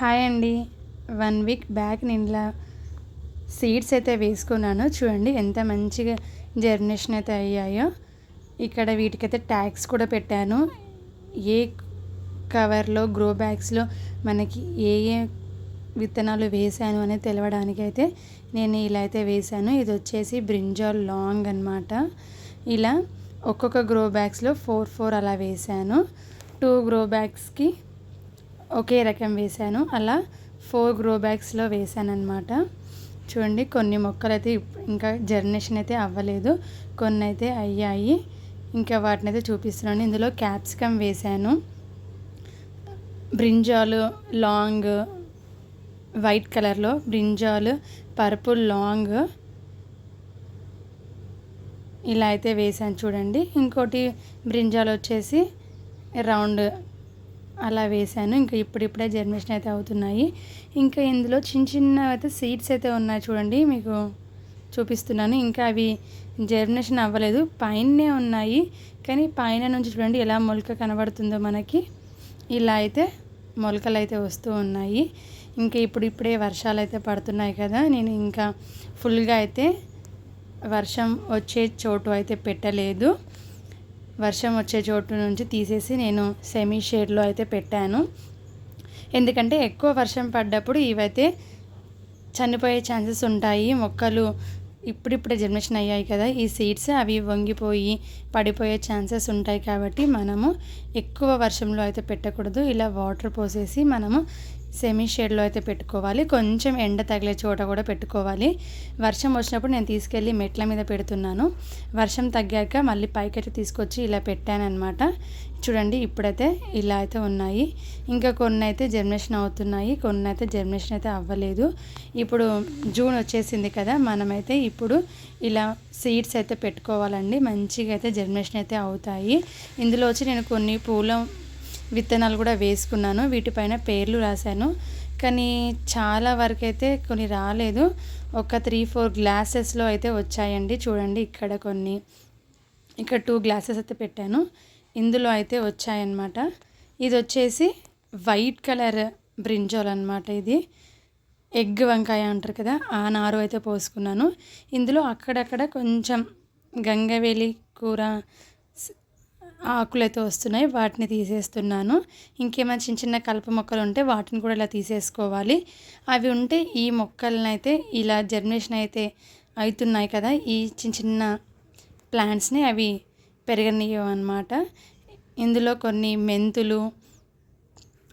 Hi అండి. One week back నేను ఇలా సీడ్స్ అయితే వేసుకున్నాను. చూడండి ఎంత మంచిగా జర్మినేషన్ అయితే అయ్యాయో. ఇక్కడ వీటికైతే ట్యాగ్స్ కూడా పెట్టాను. ఏ కవర్లో గ్రో బ్యాగ్స్లో మనకి ఏ ఏ విత్తనాలు వేసాను అనేది తెలవడానికి అయితే నేను ఇలా అయితే వేసాను ఇది వచ్చేసి బ్రింజాల్ లాంగ్ అనమాట ఇలా ఒక్కొక్క గ్రో బ్యాగ్స్లో ఫోర్ ఫోర్ అలా వేసాను టూ గ్రో బ్యాగ్స్కి ఒకే రకం వేసాను అలా ఫోర్ గ్రో బ్యాగ్స్లో వేసాను అనమాట చూడండి కొన్ని మొక్కలు అయితే ఇంకా జర్నేషన్ అయితే అవ్వలేదు. కొన్ని అయితే అయ్యాయి. ఇంకా వాటిని అయితే చూపిస్తున్నాను. ఇందులో క్యాప్సికమ్ వేసాను బ్రింజాలు లాంగ్ వైట్ కలర్లో బ్రింజాలు పర్పుల్ లాంగ్. ఇలా అయితే వేసాను చూడండి. ఇంకోటి బ్రింజాలు వచ్చేసి రౌండ్ అలా వేసాను ఇంకా ఇప్పుడిప్పుడే జర్మినేషన్ అయితే అవుతున్నాయి. ఇంకా ఇందులో చిన్న చిన్న అయితే సీడ్స్ అయితే ఉన్నాయి చూడండి మీకు చూపిస్తున్నాను. ఇంకా అవి జర్మినేషన్ అవ్వలేదు. పైనే ఉన్నాయి. కానీ పైన నుంచి చూడండి ఎలా మొలక కనబడుతుందో మనకి. ఇలా అయితే మొలకలు అయితే వస్తూ ఉన్నాయి. ఇంకా ఇప్పుడు ఇప్పుడే వర్షాలు అయితే పడుతున్నాయి కదా. నేను ఇంకా ఫుల్గా అయితే వర్షం వచ్చే చోటు అయితే పెట్టలేదు. వర్షం వచ్చే చోటు నుంచి తీసేసి నేను సెమీ షేడ్లో అయితే పెట్టాను. ఎందుకంటే ఎక్కువ వర్షం పడ్డప్పుడు ఇవైతే చనిపోయే ఛాన్సెస్ ఉంటాయి. మొక్కలు ఇప్పుడిప్పుడే జర్మినేషన్ అయ్యాయి కదా ఈ సీడ్స్ అవి వంగిపోయి పడిపోయే ఛాన్సెస్ ఉంటాయి కాబట్టి మనము ఎక్కువ వర్షంలో అయితే పెట్టకూడదు. ఇలా వాటర్ పోసేసి మనము సెమీ షేడ్లో అయితే పెట్టుకోవాలి. కొంచెం ఎండ తగిలే చోట కూడా పెట్టుకోవాలి. వర్షం వచ్చినప్పుడు నేను తీసుకెళ్ళి మెట్ల మీద పెడుతున్నాను. వర్షం తగ్గాక మళ్ళీ పైకైతే తీసుకొచ్చి ఇలా పెట్టాను అనమాట చూడండి ఇప్పుడైతే ఇలా అయితే ఉన్నాయి. ఇంకా కొన్ని అయితే జర్మినేషన్ అవుతున్నాయి కొన్ని అయితే జర్మినేషన్ అయితే అవ్వలేదు. ఇప్పుడు జూన్ వచ్చేసింది కదా మనమైతే ఇప్పుడు ఇలా సీడ్స్ అయితే పెట్టుకోవాలండి. మంచిగా అయితే జర్మినేషన్ అయితే అవుతాయి. ఇందులో వచ్చి నేను కొన్ని పూల విత్తనాలు కూడా వేసుకున్నాను. వీటిపైన పేర్లు రాశాను. కానీ చాలా వరకు అయితే కొన్ని రాలేదు. ఒక త్రీ ఫోర్ గ్లాసెస్లో అయితే వచ్చాయండి. చూడండి ఇక్కడ కొన్ని. ఇక్కడ టూ గ్లాసెస్ అయితే పెట్టాను. ఇందులో అయితే వచ్చాయన్నమాట. ఇది వచ్చేసి వైట్ కలర్ బ్రింజాల్ అనమాట ఇది. ఎగ్ వంకాయ అంటారు కదా ఆ నారు అయితే పోసుకున్నాను. ఇందులో అక్కడక్కడ కొంచెం గంగవేలి కూర ఆకులైతే వస్తున్నాయి వాటిని తీసేస్తున్నాను. ఇంకేమైనా చిన్న చిన్న కలుపు మొక్కలు ఉంటే వాటిని కూడా ఇలా తీసేసుకోవాలి. అవి ఉంటే ఈ మొక్కలనైతే అయితే ఇలా జర్మినేషన్ అయితే అవుతున్నాయి కదా ఈ చిన్న చిన్న ప్లాంట్స్ని అవి పెరగనియమన్నమాట అనమాట ఇందులో కొన్ని మెంతులు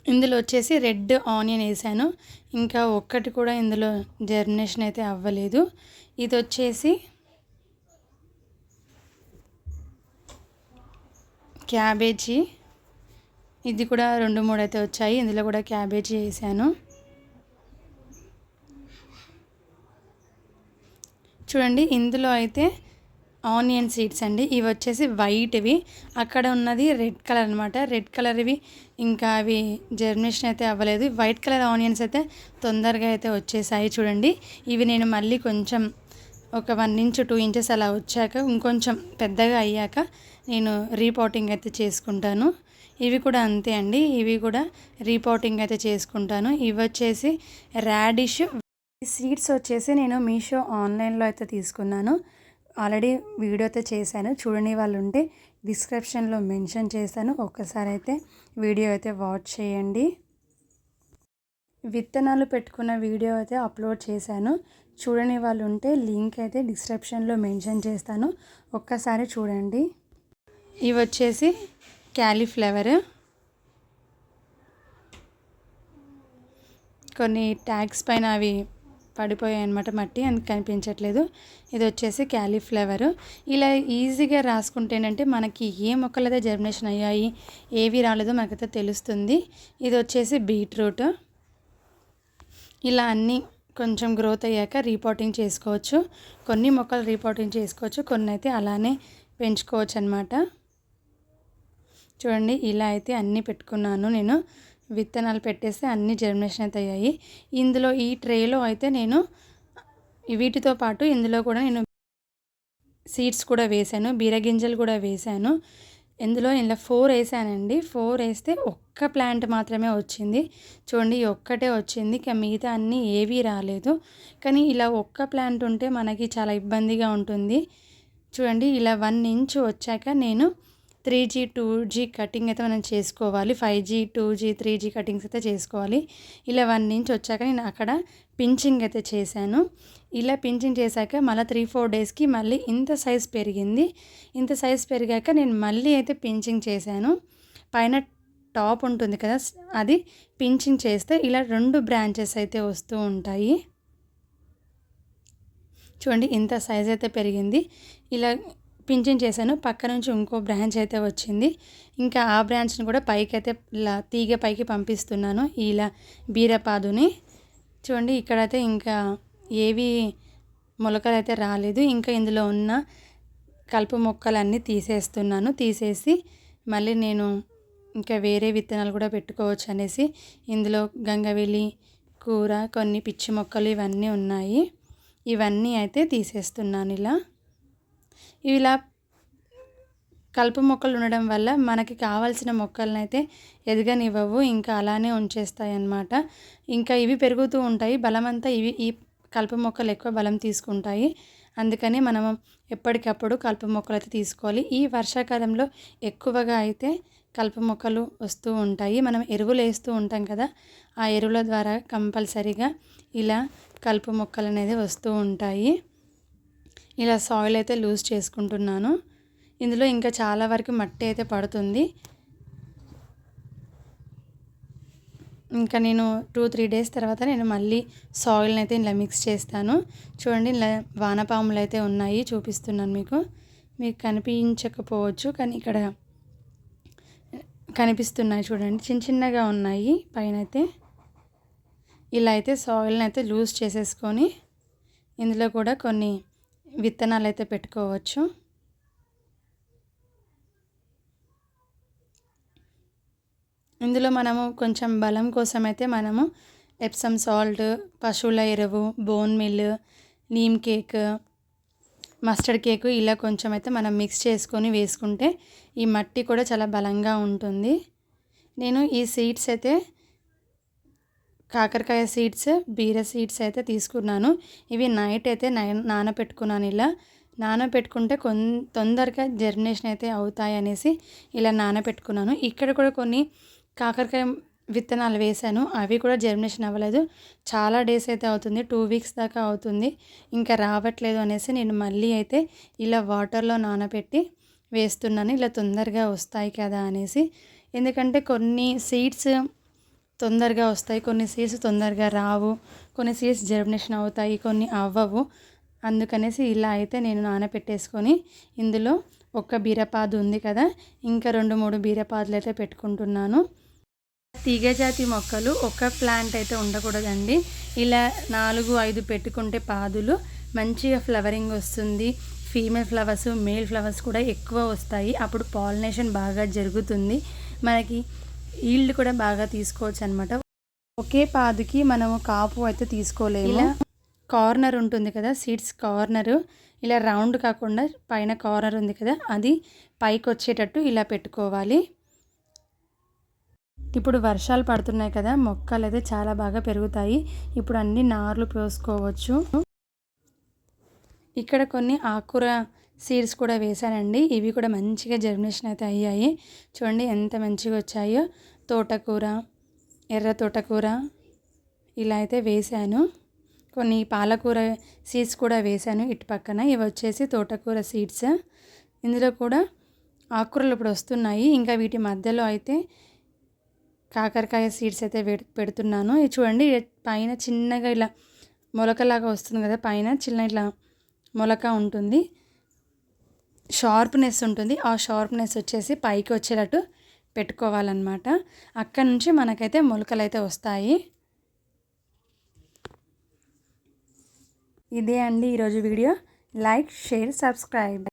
ఇందులో వచ్చేసి రెడ్ ఆనియన్ వేసాను. ఇంకా ఒక్కటి కూడా ఇందులో జర్మినేషన్ అయితే అవ్వలేదు. ఇది వచ్చేసి క్యాబేజీ. ఇది కూడా రెండు మూడు అయితే వచ్చాయి. ఇందులో కూడా క్యాబేజీ వేసాను. చూడండి ఇందులో అయితే ఆనియన్ సీడ్స్ అండి. ఇవి వచ్చేసి వైట్వి అక్కడ ఉన్నది రెడ్ కలర్ అనమాట రెడ్ కలర్ ఇవి. ఇంకా అవి జర్మినేషన్ అయితే అవ్వలేదు. వైట్ కలర్ ఆనియన్స్ అయితే తొందరగా అయితే వచ్చేసాయి చూడండి. ఇవి నేను మళ్ళీ కొంచెం ఒక వన్ ఇంచ్ టూ ఇంచెస్ అలా వచ్చాక ఇంకొంచెం పెద్దగా అయ్యాక నేను రీపోటింగ్ అయితే చేసుకుంటాను. ఇవి కూడా అంతే అండి. ఇవి కూడా రీపోటింగ్ అయితే చేసుకుంటాను. ఇవి వచ్చేసి రాడిష్ సీడ్స్ వచ్చేసి నేను మీషో ఆన్లైన్లో అయితే తీసుకున్నాను. ఆల్రెడీ వీడియో అయితే చేశాను. చూడని వాళ్ళు ఉంటే డిస్క్రిప్షన్లో మెన్షన్ చేశాను. ఒక్కసారి అయితే వీడియో అయితే వాచ్ చేయండి. విత్తనాలు పెట్టుకున్న వీడియో అయితే అప్లోడ్ చేశాను. చూడని వాళ్ళు ఉంటే లింక్ అయితే డిస్క్రిప్షన్లో మెన్షన్ చేస్తాను. ఒక్కసారి చూడండి. ఇవి వచ్చేసి క్యాలీఫ్లవర్. కొన్ని ట్యాగ్స్ పైన అవి పడిపోయాయి అనమాట మట్టి అని కనిపించట్లేదు. ఇది వచ్చేసి క్యాలీఫ్లవర్. ఇలా ఈజీగా రాసుకుంటేనంటే మనకి ఏ మొక్కలైతే జర్మినేషన్ అయ్యాయి ఏవి రాలేదో మనకైతే తెలుస్తుంది. ఇది వచ్చేసి బీట్రూట్. ఇలా అన్నీ కొంచెం గ్రోత్ అయ్యాక రీపోటింగ్ చేసుకోవచ్చు. కొన్ని మొక్కలు రీపోటింగ్ చేసుకోవచ్చు. కొన్ని అయితే అలానే పెంచుకోవచ్చు అనమాట చూడండి ఇలా అయితే అన్నీ పెట్టుకున్నాను నేను. విత్తనాలు పెట్టేస్తే అన్ని జర్మినేషన్ అయితే అయ్యాయి. ఇందులో ఈ ట్రేలో అయితే నేను వీటితో పాటు ఇందులో కూడా నేను సీడ్స్ కూడా వేశాను. బీరగింజలు కూడా వేశాను. ఇందులో ఇలా ఫోర్ వేసానండి. ఫోర్ వేస్తే ఒక్క ప్లాంట్ మాత్రమే వచ్చింది. చూడండి ఒక్కటే వచ్చింది. ఇక మిగతా అన్నీ ఏవీ రాలేదు. కానీ ఇలా ఒక్క ప్లాంట్ ఉంటే మనకి చాలా ఇబ్బందిగా ఉంటుంది. చూడండి ఇలా వన్ ఇంచ్ వచ్చాక నేను three G two G cutting అయితే మనం చేసుకోవాలి. Five G two G three G cuttings అయితే చేసుకోవాలి. ఇలా వన్ ఇంచ్ వచ్చాక నేను అక్కడ పించింగ్ అయితే చేశాను. ఇలా పించింగ్ చేశాక మళ్ళీ త్రీ ఫోర్ డేస్కి మళ్ళీ ఇంత సైజ్ పెరిగింది. ఇంత సైజ్ పెరిగాక నేను మళ్ళీ అయితే పించింగ్ చేశాను. పైన టాప్ ఉంటుంది కదా అది పించింగ్ చేస్తే ఇలా రెండు బ్రాంచెస్ అయితే వస్తూ ఉంటాయి. చూడండి ఇంత సైజ్ అయితే పెరిగింది. ఇలా పింఛన్ చేశాను. పక్క నుంచి ఇంకో బ్రాంచ్ అయితే వచ్చింది. ఇంకా ఆ బ్రాంచ్ని కూడా పైకి అయితే ఇలా తీగ పైకి పంపిస్తున్నాను ఇలా బీరపాదుని. చూడండి ఇక్కడైతే ఇంకా ఏవి మొలకలు అయితే రాలేదు. ఇంకా ఇందులో ఉన్న కలుపు మొక్కలన్నీ తీసేస్తున్నాను. తీసేసి మళ్ళీ నేను ఇంకా వేరే విత్తనాలు కూడా పెట్టుకోవచ్చు అనేసి ఇందులో గంగవెల్లి కూర కొన్ని పిచ్చి మొక్కలు ఇవన్నీ ఉన్నాయి. ఇవన్నీ అయితే తీసేస్తున్నాను ఇలా. ఇలా కలుపు మొక్కలు ఉండడం వల్ల మనకి కావాల్సిన మొక్కలను అయితే ఎదగనివ్వవు ఇంకా అలానే ఉంచేస్తాయి అన్నమాట ఇంకా ఇవి పెరుగుతూ ఉంటాయి. బలమంతా ఇవి ఈ కలుపు మొక్కలు ఎక్కువ బలం తీసుకుంటాయి. అందుకని మనం ఎప్పటికప్పుడు కలుపు మొక్కలు అయితే తీసుకోవాలి. ఈ వర్షాకాలంలో ఎక్కువగా అయితే కలుపు మొక్కలు వస్తూ ఉంటాయి. మనం ఎరువులు వేస్తూ ఉంటాం కదా ఆ ఎరువుల ద్వారా కంపల్సరీగా ఇలా కలుపు మొక్కలు అనేది వస్తూ ఉంటాయి. ఇలా సాయిల్ అయితే లూజ్ చేసుకుంటున్నాను. ఇందులో ఇంకా చాలా వరకు మట్టి అయితే పడుతుంది. ఇంకా నేను టూ త్రీ డేస్ తర్వాత నేను మళ్ళీ సాయిల్ని అయితే ఇలా మిక్స్ చేస్తాను. చూడండి ఇలా వానపాములు అయితే ఉన్నాయి చూపిస్తున్నాను మీకు. మీకు కనిపించకపోవచ్చు కానీ ఇక్కడ కనిపిస్తున్నాయి చూడండి. చిన్న చిన్నగా ఉన్నాయి పైన అయితే ఇలా అయితే సాయిల్ని అయితే లూజ్ చేసేసుకొని ఇందులో కూడా కొన్ని విత్తనాలు అయితే పెట్టుకోవచ్చు. ఇందులో మనము కొంచెం బలం కోసం అయితే మనము ఎప్సమ్ సాల్ట్ పశువుల ఎరువు bone meal neem cake mustard cake ఇలా కొంచెం అయితే మనం మిక్స్ చేసుకొని వేసుకుంటే ఈ మట్టి కూడా చాలా బలంగా ఉంటుంది. నేను ఈ సీడ్స్ అయితే కాకరకాయ సీడ్స్ బీర సీడ్స్ అయితే తీసుకున్నాను. ఇవి నైట్ అయితే నానబెట్టుకున్నాను ఇలా. నానబెట్టుకుంటే కొన్ తొందరగా జర్మినేషన్ అయితే అవుతాయి అనేసి ఇలా నానబెట్టుకున్నాను ఇక్కడ కూడా కొన్ని కాకరకాయ విత్తనాలు వేశాను. అవి కూడా జర్మినేషన్ అవ్వలేదు. చాలా డేస్ అయితే అవుతుంది. టూ వీక్స్ దాకా అవుతుంది. ఇంకా రావట్లేదు అనేసి నేను మళ్ళీ అయితే ఇలా వాటర్లో నానబెట్టి వేస్తున్నాను. ఇలా తొందరగా వస్తాయి కదా అనేసి. ఎందుకంటే కొన్ని సీడ్స్ తొందరగా వస్తాయి. కొన్ని సీడ్స్ తొందరగా రావు. కొన్ని సీడ్స్ జర్మినేషన్ అవుతాయి. కొన్ని అవ్వవు. అందుకనేసి ఇలా అయితే నేను నానపెట్టేసుకొని ఇందులో ఒక బీరపాదు ఉంది కదా. ఇంకా రెండు మూడు బీరపాదులు అయితే పెట్టుకుంటున్నాను. తీగజాతి మొక్కలు ఒక ప్లాంట్ అయితే ఉండకూడదండి. ఇలా నాలుగు ఐదు పెట్టుకుంటే పాదులు. మంచిగా ఫ్లవరింగ్ వస్తుంది. ఫీమేల్ ఫ్లవర్స్ మేల్ ఫ్లవర్స్ కూడా ఎక్కువ వస్తాయి. అప్పుడు పాలినేషన్ బాగా జరుగుతుంది. మనకి ఈల్డ్ కూడా బాగా తీసుకోవచ్చు అనమాట ఒకే పాదుకి మనము కాపు అయితే తీసుకోలేము. ఇలా కార్నర్ ఉంటుంది కదా సీడ్స్ కార్నర్. ఇలా రౌండ్ కాకుండా పైన కార్నర్ ఉంది కదా అది పైకి వచ్చేటట్టు ఇలా పెట్టుకోవాలి. ఇప్పుడు వర్షాలు పడుతున్నాయి కదా మొక్కలు అయితే చాలా బాగా పెరుగుతాయి. ఇప్పుడు అన్ని నార్లు పోసుకోవచ్చు. ఇక్కడ కొన్ని ఆకుర సీడ్స్ కూడా వేసానండి ఇవి కూడా మంచిగా జర్మినేషన్ అయితే అయ్యాయి. చూడండి ఎంత మంచిగా వచ్చాయో. తోటకూర ఎర్ర తోటకూర ఇలా అయితే వేసాను కొన్ని పాలకూర సీడ్స్ కూడా వేసాను ఇటు పక్కన. ఇవి వచ్చేసి తోటకూర సీడ్స్ ఇందులో కూడా ఆకుకూరలు ఇప్పుడు వస్తున్నాయి. ఇంకా వీటి మధ్యలో అయితే కాకరకాయ సీడ్స్ అయితే పెడుతున్నాను. ఇది చూడండి పైన చిన్నగా ఇలా మొలకలాగా వస్తుంది కదా పైన చిన్న ఇట్లా మొలక ఉంటుంది. షార్ప్నెస్ ఉంటుంది. ఆ షార్ప్నెస్ వచ్చేసి పైకి వచ్చేటట్టు పెట్టుకోవాలన్నమాట. అక్కడి నుంచి మనకైతే మొలకలు అయితే వస్తాయి. ఇదే అండి ఈరోజు వీడియో. Like share subscribe.